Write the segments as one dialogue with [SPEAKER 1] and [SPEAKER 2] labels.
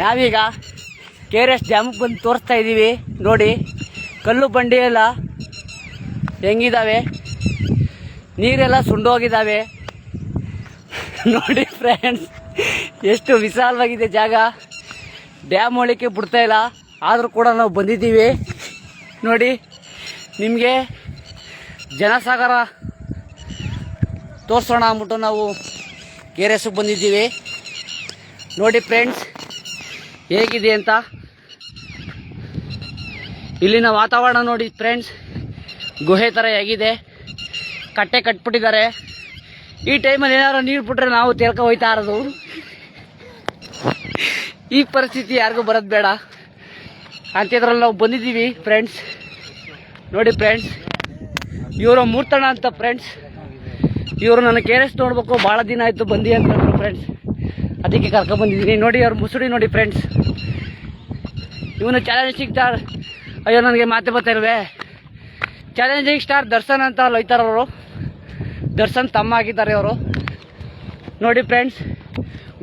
[SPEAKER 1] ನಾವೀಗ K R S ಡ್ಯಾಮಿಗೆ ಬಂದು ತೋರಿಸ್ತಾ ಇದ್ದೀವಿ ನೋಡಿ, ಕಲ್ಲು ಬಂಡಿ ಎಲ್ಲ ಹೆಂಗಿದ್ದಾವೆ ನೀರೆಲ್ಲ ಸುಂಡೋಗಿದ್ದಾವೆ ನೋಡಿ ಫ್ರೆಂಡ್ಸ್ ಎಷ್ಟು ವಿಶಾಲವಾಗಿದೆ ಜಾಗ. ಡ್ಯಾಮ್ ಒಳಕ್ಕೆ ಬಿಡ್ತಾ ಇಲ್ಲ. ಆದರೂ ಕೂಡ ನಾವು ಬಂದಿದ್ದೀವಿ. ನೋಡಿ, ನಿಮಗೆ ಜನಸಾಗರ ತೋರಿಸೋಣ ಅಂದ್ಬಿಟ್ಟು ನಾವು ಕೆ ಆರ್ ಎಸ್ಗೆ ಬಂದಿದ್ದೀವಿ. ನೋಡಿ ಫ್ರೆಂಡ್ಸ್ ಹೇಗಿದೆ ಅಂತ? ಇಲ್ಲಿನ ವಾತಾವರಣ ನೋಡಿ ಫ್ರೆಂಡ್ಸ್ ಗುಹೆ ಥರ ಹೇಗಿದೆ. ಕಟ್ಟೆ ಕಟ್ಬಿಟ್ಟಿದ್ದಾರೆ. ಈ ಟೈಮಲ್ಲಿ ಏನಾದ್ರು ನೀರು ಬಿಟ್ಟರೆ ನಾವು ತೆರಕ ಹೋಯ್ತಾ ಇರೋದು. ಈ ಪರಿಸ್ಥಿತಿ ಯಾರಿಗೂ ಬರೋದು ಬೇಡ. ಅಂತಿದ್ರಲ್ಲಿ ನಾವು ಬಂದಿದ್ದೀವಿ ಫ್ರೆಂಡ್ಸ್ ನೋಡಿ ಫ್ರೆಂಡ್ಸ್ ಇವರು ಮೂರ್ತಣ ಅಂತ ಫ್ರೆಂಡ್ಸ್ ಇವರು ನನ್ನ ಕೆ ಎಸ್ ನೋಡ್ಬೇಕು, ಭಾಳ ದಿನ ಆಯಿತು ಬಂದಿ ಅಂತ ಫ್ರೆಂಡ್ಸ್ ಅದಕ್ಕೆ ಕರ್ಕೊಂಡ್ ಬಂದಿದ್ದೀನಿ. ನೋಡಿ ಅವ್ರ ಮುಸುಡಿ ನೋಡಿ ಫ್ರೆಂಡ್ಸ್ ಇವನು ಚಾಲೆಂಜಿಂಗ್ ಸ್ಟಾರ್ ಅಯ್ಯೋ, ನನಗೆ ಮಾತೆ ಬರ್ತಾ ಇಲ್ವೇ? ಚಾಲೆಂಜಿಂಗ್ ಸ್ಟಾರ್ ದರ್ಶನ್ ಅಂತ ಅಲ್ಲಿ ಹೋಯ್ತಾರೆ ಅವರು. ದರ್ಶನ್ ತಮ್ಮ ಆಗಿದ್ದಾರೆ ಅವರು. ನೋಡಿ ಫ್ರೆಂಡ್ಸ್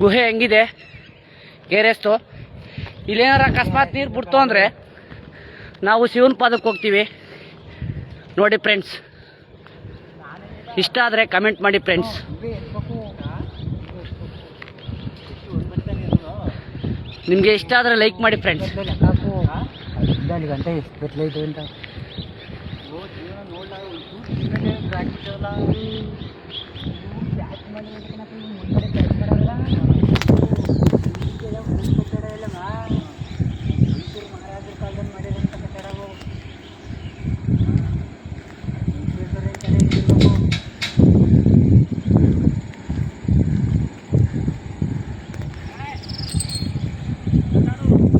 [SPEAKER 1] ಗುಹೆ ಹೆಂಗಿದೆ? ಕೆರೆಸ್ತು. ಇಲ್ಲೇನಾರ ಅಕಸ್ಮಾತ್ ನೀರು ಬಿಡ್ತು ಅಂದರೆ ನಾವು ಶಿವನ ಪಾದಕ್ಕೆ ಹೋಗ್ತೀವಿ. ನೋಡಿ ಫ್ರೆಂಡ್ಸ್ ಇಷ್ಟ ಆದರೆ ಕಮೆಂಟ್ ಮಾಡಿ ಫ್ರೆಂಡ್ಸ್ ನಿಮಗೆ ಇಷ್ಟ ಆದರೆ ಲೈಕ್ ಮಾಡಿ ಫ್ರೆಂಡ್ಸ್
[SPEAKER 2] ಅಂತ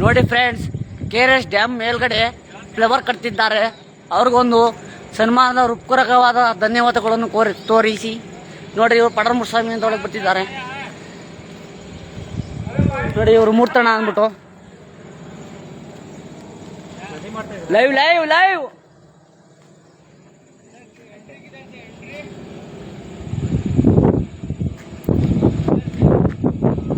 [SPEAKER 1] ನೋಡಿ friends K R S dam ಮೇಲ್ಗಡೆ ಫ್ಲವರ್ ಕಟ್ತಿದ್ದಾರೆ. ಅವ್ರಿಗೊಂದು ಸನ್ಮಾನದ ಹೃತ್ಪೂರ್ವಕವಾದ ಧನ್ಯವಾದಗಳನ್ನು ಕೋರಿ, ತೋರಿಸಿ. ನೋಡಿ ಇವರು ಪಡರ್ ಸ್ವಾಮಿ ಅಂತ ಒಳಗೆ ಬರ್ತಿದ್ದಾರೆ ನೋಡಿ ಇವರು ಮೂರ್ತಣ ಅಂದ್ಬಿಟ್ಟು. Live live live